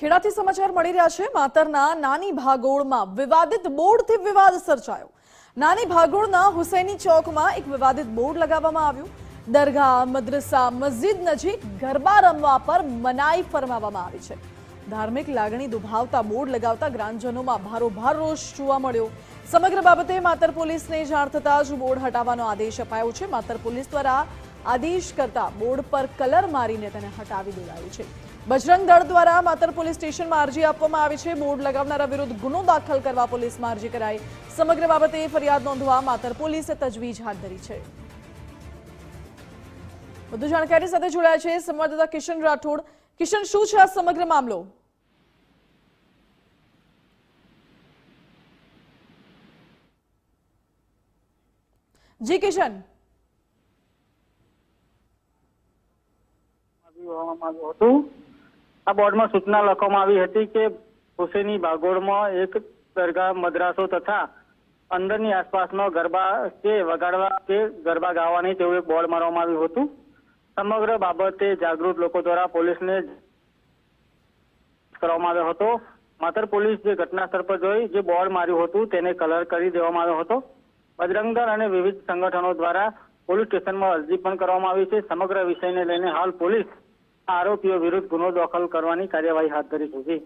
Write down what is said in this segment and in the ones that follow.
ખેડાથી સમાચાર મળી રહ્યા છે. માતરના નાની ભાગોળમાં વિવાદિત બોર્ડથી વિવાદ સર્જાયો. નાની ભાગોળના હુસૈની ચોકમાં એક વિવાદિત બોર્ડ લગાવવામાં આવ્યું. દરગાહ, મદ્રસા, મસ્જિદ નજીક ગરબા રમવા પર મનાઈ ફરમાવવામાં આવી છે. ધાર્મિક લાગણી દુભાવતા બોર્ડ લગાવતા ગ્રામજનોમાં ભારોભાર રોષ જોવા મળ્યો. સમગ્ર બાબતે માતર પોલીસને જાણ થતાં જ બોર્ડ હટાવવાનો આદેશ અપાયો છે. માતર પોલીસ દ્વારા આદેશ કરતા બોર્ડ પર કલર મારીને તેને હટાવી દેવાયું છે. બજરંગ દળ દ્વારા માતર પોલીસ સ્ટેશનમાં અરજી આપવામાં આવી છે. બોર્ડ લગાવનારા વિરુદ્ધ ગુનો દાખલ કરવા પોલીસમાં અરજી કરાઈ. સમગ્ર બાબતે ફરિયાદ નોંધવા માતર પોલીસે તજવીજ હાથ ધરી છે. વધુ જાણકારી સાથે જોડાયા છે સંવાદદાતા કિશન રાઠોડ. કિશન, શું છે આ સમગ્ર મામલો? જી, કિશન. હતું. આ બોર્ડમાં સૂચના લખવામાં આવી હતી કે હુસેની ભાગોળમાં એક દરગાહ, મદ્રાસો તથા અંદરની આસપાસનો ગરબા કે વગાડવા કે ગરબા ગાવાની તેવું એક બોર્ડ મારવામાં આવ્યું હતું. સમગ્ર બાબતે જાગૃત લોકો દ્વારા પોલીસને કરવામાં આવ્યો હતો. માત્ર પોલીસ જે ઘટના સ્થળ પર જોઈ, જે બોર્ડ માર્યું હતું, તેને કલર કરી દેવામાં આવ્યો હતો. બજરંગ અને વિવિધ સંગઠનો દ્વારા પોલીસ સ્ટેશનમાં અરજી પણ કરવામાં આવી છે. સમગ્ર વિષયને લઈને હાલ પોલીસ આરોપીઓ વિરુદ્ધ ગુનો દાખલ કરવાની કાર્યવાહી હાથ ધરી છે.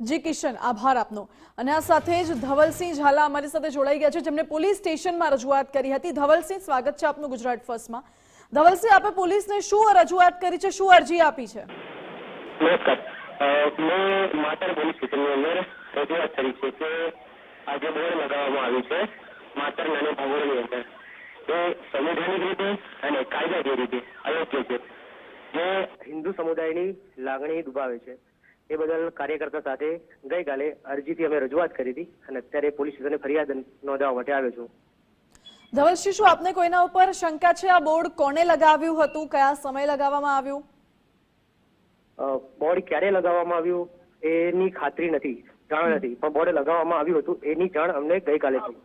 જી. કિશન આભાર આપનો. અને આ સાથે જ ધવલસિંહ ઝાલા અમારી સાથે જોડાઈ ગયા છે. જેમણે પોલીસ સ્ટેશનમાં રજૂઆત કરી હતી. ધવલસિંહ સ્વાગત છે આપનું ગુજરાત ફર્સ્ટમાં. ધવલસિંહ આપે પોલીસને શું રજૂઆત કરી છે? શું અરજી આપી છે? નમસ્કાર. મેં માતર પોલીસ સ્ટેશનની અંદર રજૂઆત કરી છે કે આજે બોર્ડ લગાવવામાં આવ્યું છે. માતર નાની ભાગોળની અંદર. એ સંવિધાનિક રીતે અને કાયદાકીય રીતે અયોગ્ય છે. જે હિન્દુ સમુદાયની લાગણી દુભાવે છે. એ બદલ કાર્યકર્તા સાથે ગઈકાલે અરજીથી અમે રજૂઆત કરી હતી અને અત્યારે પોલીસ સ્ટેશને ફરિયાદ નોંધાવવા માટે આવ્યો છું. ધવલસિંહ શું આપને કોઈના ઉપર શંકા છે? આ બોર્ડ કોને લગાવ્યું હતું? કયા સમય લગાવવામાં આવ્યું? બોર્ડ ક્યારે લગાવવામાં આવ્યું એની ખાતરી નથી જાણ નથી. પણ બોર્ડ લગાવવામાં આવ્યું હતું એની જાણ અમને ગઈકાલે થઈ.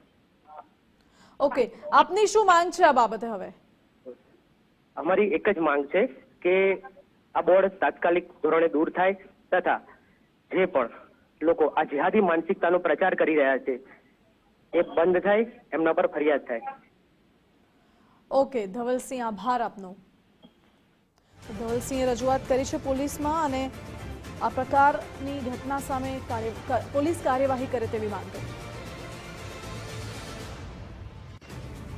ઓકે આપની શું માંગ છે આ બાબતે હવે? અમારી એક જ માંગ છે કે આ બોર્ડ તાત્કાલિક ધોરણે દૂર થાય તથા જે પણ લોકો આ જેહાદી માનસિકતાનો પ્રચાર કરી રહ્યા છે એ બંધ થાય એમના પર ફરિયાદ થાય. ઓકે ધવલસિંહ આભાર આપનો. ધવલસિંહે રજૂઆત કરી છે પોલીસમાં અને આ પ્રકારની ઘટના સામે પોલીસ કાર્યવાહી કરે તેવી માંગ કરી. છે